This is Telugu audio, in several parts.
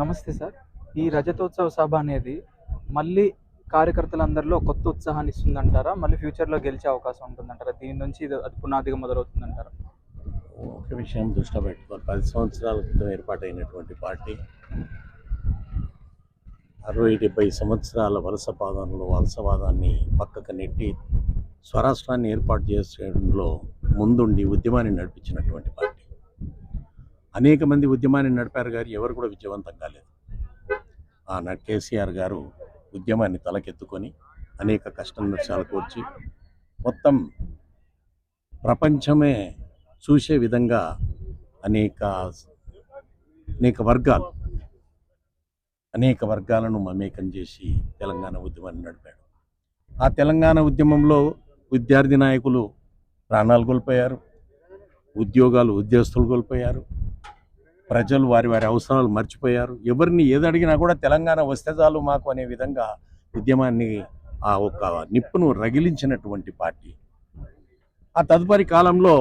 నమస్తే సార్. ఈ రజతోత్సవ సభ అనేది మళ్ళీ కార్యకర్తలందరిలో కొత్త ఉత్సాహాన్ని ఇస్తుందంటారా? మళ్ళీ ఫ్యూచర్లో గెలిచే అవకాశం ఉంటుందంటారా? దీని నుంచి ఇది అది పునాదిగా మొదలవుతుందంటారా? ఒక విషయం దృష్టిలో పెట్టుకోవాలి. పది సంవత్సరాల క్రితం ఏర్పాటైనటువంటి పార్టీ అరవై డెబ్బై సంవత్సరాల వలస పాదంలో వలసవాదాన్ని పక్కకు నెట్టి స్వరాష్ట్రాన్ని ఏర్పాటు చేసేయడంలో ముందుండి ఉద్యమాన్ని నడిపించినటువంటి పార్టీ. అనేక మంది ఉద్యమాన్ని నడిపారు గారు ఎవరు కూడా విజయవంతం కాలేదు. ఆనాడు కేసీఆర్ గారు ఉద్యమాన్ని తలకెత్తుకొని అనేక కష్ట నష్టాలు కోర్చి మొత్తం ప్రపంచమే చూసే విధంగా అనేక అనేక వర్గాలు అనేక వర్గాలను మమేకం చేసి తెలంగాణ ఉద్యమాన్ని నడిపాడు. ఆ తెలంగాణ ఉద్యమంలో విద్యార్థి నాయకులు ప్రాణాలు కోల్పోయారు ఉద్యోగాలు ఉద్యోగస్తులు కోల్పోయారు ప్రజలు వారి వారి అవసరాలు మర్చిపోయారు. ఎవరిని ఏది అడిగినా కూడా తెలంగాణ వస్తే చాలు మాకు అనే విధంగా ఉద్యమాన్ని ఆ ఒక నిప్పును రగిలించినటువంటి పార్టీ. ఆ తదుపరి కాలంలో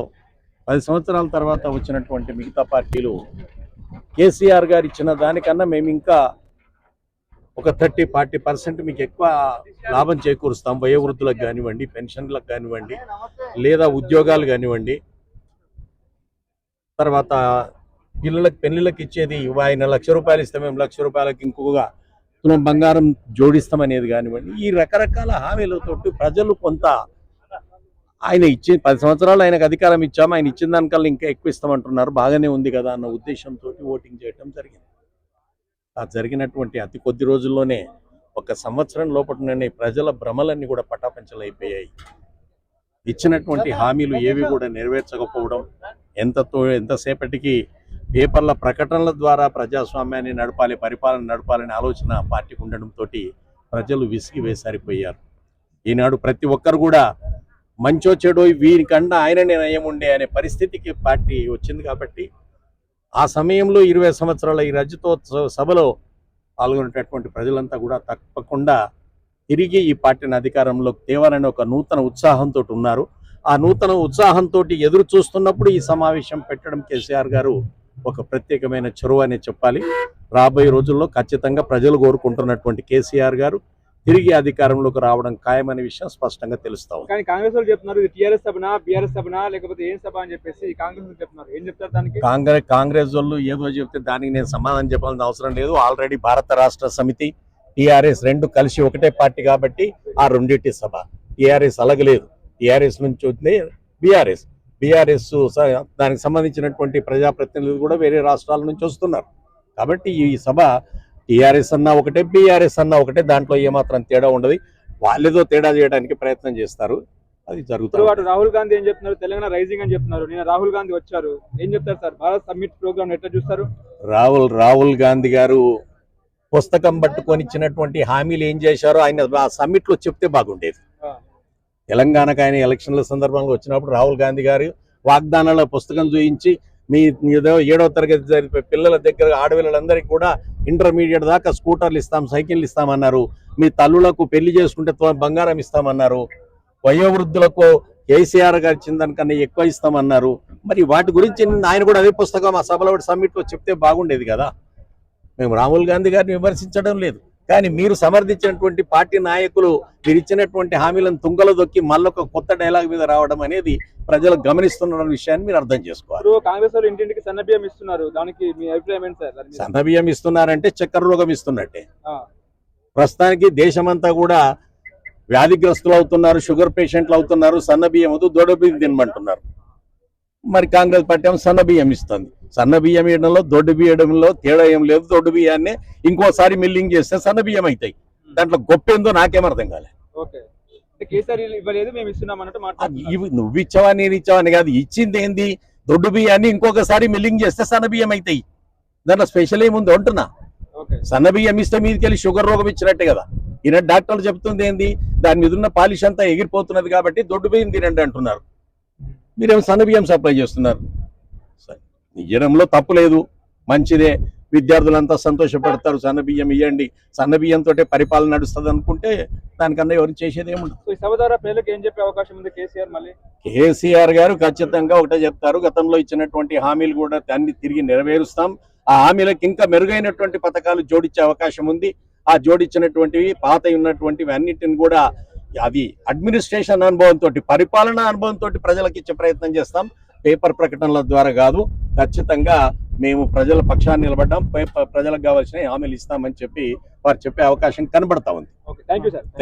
పది సంవత్సరాల తర్వాత వచ్చినటువంటి మిగతా పార్టీలు కేసీఆర్ గారు ఇచ్చిన దానికన్నా మేము ఇంకా ఒక థర్టీ ఫార్టీ పర్సెంట్ మీకు ఎక్కువ లాభం చేకూరుస్తాం. వయోవృద్ధులకు కానివ్వండి పెన్షన్లకు కానివ్వండి లేదా ఉద్యోగాలు కానివ్వండి. తర్వాత పిల్లలకు పెళ్ళిళ్ళకి ఇచ్చేది ఆయన లక్ష రూపాయలు ఇస్తే మేము లక్ష రూపాయలకి ఇంకొకగా తులం బంగారం జోడిస్తామనేది కానివ్వండి. ఈ రకరకాల హామీలతోటి ప్రజలు కొంత ఆయన ఇచ్చి పది సంవత్సరాలు ఆయనకు అధికారం ఇచ్చాము ఆయన ఇచ్చిన దానికల్లా ఇంకా ఎక్కువ ఇస్తామంటున్నారు బాగానే ఉంది కదా అన్న ఉద్దేశంతో ఓటింగ్ చేయడం జరిగింది. ఆ జరిగినటువంటి అతి కొద్ది రోజుల్లోనే ఒక సంవత్సరం లోపలనే ప్రజల భ్రమలన్నీ కూడా పటాపంచలైపోయాయి. ఇచ్చినటువంటి హామీలు ఏవి కూడా నెరవేర్చకపోవడం ఎంతతో ఎంతసేపటికి పేపర్ల ప్రకటనల ద్వారా ప్రజాస్వామ్యాన్ని నడపాలి పరిపాలన నడపాలనే ఆలోచన పార్టీకి ఉండడంతో ప్రజలు విసిగి వేసారిపోయారు. ఈనాడు ప్రతి ఒక్కరు కూడా మంచో చెడో వీరికన్నా ఆయననే నయం ఉండే అనే పరిస్థితికి పార్టీ వచ్చింది కాబట్టి ఆ సమయంలో ఇరవై సంవత్సరాల ఈ రజతోత్సవ సభలో పాల్గొనేటటువంటి ప్రజలంతా కూడా తప్పకుండా తిరిగి ఈ పార్టీని అధికారంలోకి తేవాలని ఒక నూతన ఉత్సాహంతో ఉన్నారు. ఆ నూతన ఉత్సాహంతో ఎదురు చూస్తున్నప్పుడు ఈ సమావేశం పెట్టడం కేసీఆర్ గారు ఒక ప్రత్యేకమైన చొరవ అనే చెప్పాలి. రాబోయే రోజుల్లో ఖచ్చితంగా ప్రజలు కోరుకుంటున్నటువంటి కేసీఆర్ గారు తిరిగి అధికారంలోకి రావడం ఖాయమనే విషయం స్పష్టంగా తెలుస్తా కానీ కాంగ్రెస్ వాళ్ళు చెప్తున్నారు ఇది టీఆర్ఎస్ సభనా బీఆర్ఎస్ సభనా లేకపోతే ఏం సభ అని చెప్పేసి కాంగ్రెస్ చెప్తున్నారు. ఏం చెప్తారు దానికి? కాంగ్రెస్ కాంగ్రెస్ వాళ్ళు ఏదో చెప్తే దానికి నేను సమాధానం చెప్పాల్సిన అవసరం లేదు. ఆల్రెడీ భారత రాష్ట్ర సమితి టిఆర్ఎస్ రెండు కలిసి ఒకటే పార్టీ కాబట్టి ఆ రెండింటి సభ. టిఆర్ఎస్ అలగలేదు. టిఆర్ఎస్ నుంచి వచ్చింది బీఆర్ఎస్. బీఆర్ఎస్ దానికి సంబంధించినటువంటి ప్రజాప్రతినిధులు కూడా వేరే రాష్ట్రాల నుంచి వస్తున్నారు. కాబట్టి ఈ సభ టిఆర్ఎస్ అన్నా ఒకటే బీఆర్ఎస్ అన్నా ఒకటే దాంట్లో ఏమాత్రం తేడా ఉండదు. వాళ్ళేదో తేడా చేయడానికి ప్రయత్నం చేస్తారు. అది జరుగుతుంది రాహుల్ గాంధీ ఏం చెప్తున్నారు? తెలంగాణ రైజింగ్ అని చెప్తున్నారు. నేను రాహుల్ గాంధీ వచ్చారు. ఏం చెప్తారు సార్? భారత్ సమ్మిట్ ప్రోగ్రామ్ ఎట్లా చూస్తారు? రాహుల్ రాహుల్ గాంధీ గారు పుస్తకం పట్టుకొని ఇచ్చినటువంటి హామీలు ఏం చేశారో ఆయన ఆ సమ్మిట్లో చెప్తే బాగుండేది. తెలంగాణకు ఆయన ఎలక్షన్ల సందర్భంగా వచ్చినప్పుడు రాహుల్ గాంధీ గారు వాగ్దానాల పుస్తకం చూయించి మీ ఏదో ఏడో తరగతి జరిపే పిల్లల దగ్గర ఆడపిల్లలందరికీ కూడా ఇంటర్మీడియట్ దాకా స్కూటర్లు ఇస్తాం సైకిళ్ళు ఇస్తామన్నారు. మీ తల్లులకు పెళ్ళి చేసుకుంటే బంగారం ఇస్తామన్నారు. వయోవృద్ధులకు కేసీఆర్ గారు ఇచ్చిన దానికన్నా ఎక్కువ ఇస్తామన్నారు. మరి వాటి గురించి ఆయన కూడా అదే పుస్తకం ఆ సభలో సమ్మిట్లో చెప్తే బాగుండేది కదా? మేము రాహుల్ గాంధీ గారిని విమర్శించడం లేదు. కానీ మీరు సమర్థించినటువంటి పార్టీ నాయకులు మీరు ఇచ్చినటువంటి హామీలను తుంగలో దొక్కి మళ్ళొక కొత్త డైలాగ్ మీద రావడం అనేది ప్రజలు గమనిస్తున్న విషయాన్ని మీరు అర్థం చేసుకోవాలి కాంగ్రెస్ వాళ్ళు ఇంటింటికి సన్న బియ్యం ఇస్తున్నారు దానికి మీ అభిప్రాయం ఏంటి సార్? సన్నబియ్యం ఇస్తున్నారంటే చక్కెర రోగం ఇస్తున్నట్టే. ప్రస్తుతానికి దేశమంతా కూడా వ్యాధిగ్రస్తులు అవుతున్నారు షుగర్ పేషెంట్లు అవుతున్నారు సన్న బియ్యం వద్దు దొడ బియ్యం తినమంటున్నారు మరి కాంగ్రెస్ పార్టీ ఏమో సన్న బియ్యం ఇస్తుంది. సన్న బియ్యం వేయడంలో దొడ్డు బియ్యడంలో తేడా ఏం లేదు. దొడ్డు బియ్యాన్ని ఇంకోసారి మిల్లింగ్ చేస్తే సన్న బియ్యం అవుతాయి. దాంట్లో గొప్ప ఏందో నాకేం అర్థం కాలే. నువ్వు ఇచ్చావా నేను ఇచ్చావని కాదు. ఇచ్చింది ఏంది? దొడ్డు బియ్యాన్ని ఇంకొకసారి మిల్లింగ్ చేస్తే సన్న బియ్యం అవుతాయి. దాంట్లో స్పెషల్ ఏముంది అంటున్నా? సన్న బియ్యం ఇస్తే మీదకెళ్ళి షుగర్ రోగం ఇచ్చినట్టే కదా. ఈయన డాక్టర్లు చెప్తుంది ఏంది? దాని మీద ఉన్న పాలిష్ అంతా ఎగిరిపోతున్నది కాబట్టి దొడ్డు బియ్యం తినండి అంటున్నారు. మీరేమో సన్న బియ్యం సప్లై చేస్తున్నారు? ఇయ్యడంలో తప్పు లేదు. మంచిదే. విద్యార్థులంతా సంతోషపడతారు. సన్న బియ్యం ఇవ్వండి సన్న బియ్యంతో పరిపాలన నడుస్తుంది అనుకుంటే దానికన్నా ఎవరు చేసేది ఏముండదు. సభ ద్వారా ఏం చెప్పే అవకాశం ఉంది కేసీఆర్ మళ్ళీ? కేసీఆర్ గారు ఖచ్చితంగా ఒకటే చెప్తారు. గతంలో ఇచ్చినటువంటి హామీలు కూడా దాన్ని తిరిగి నెరవేరుస్తాం. ఆ హామీలకు ఇంకా మెరుగైనటువంటి పథకాలు జోడించే అవకాశం ఉంది. ఆ జోడించినటువంటివి పాత ఉన్నటువంటివి అన్నిటిని కూడా అవి అడ్మినిస్ట్రేషన్ అనుభవంతో పరిపాలనా అనుభవంతో ప్రజలకు ఇచ్చే ప్రయత్నం చేస్తాం. పేపర్ ప్రకటనల ద్వారా కాదు ఖచ్చితంగా మేము ప్రజల పక్షాన్ని నిలబడ్డాం. ప్రజలకు కావాల్సిన హామీలు ఇస్తామని చెప్పి వారు చెప్పే అవకాశం కనబడతా ఉంది. Okay thank you sir Thank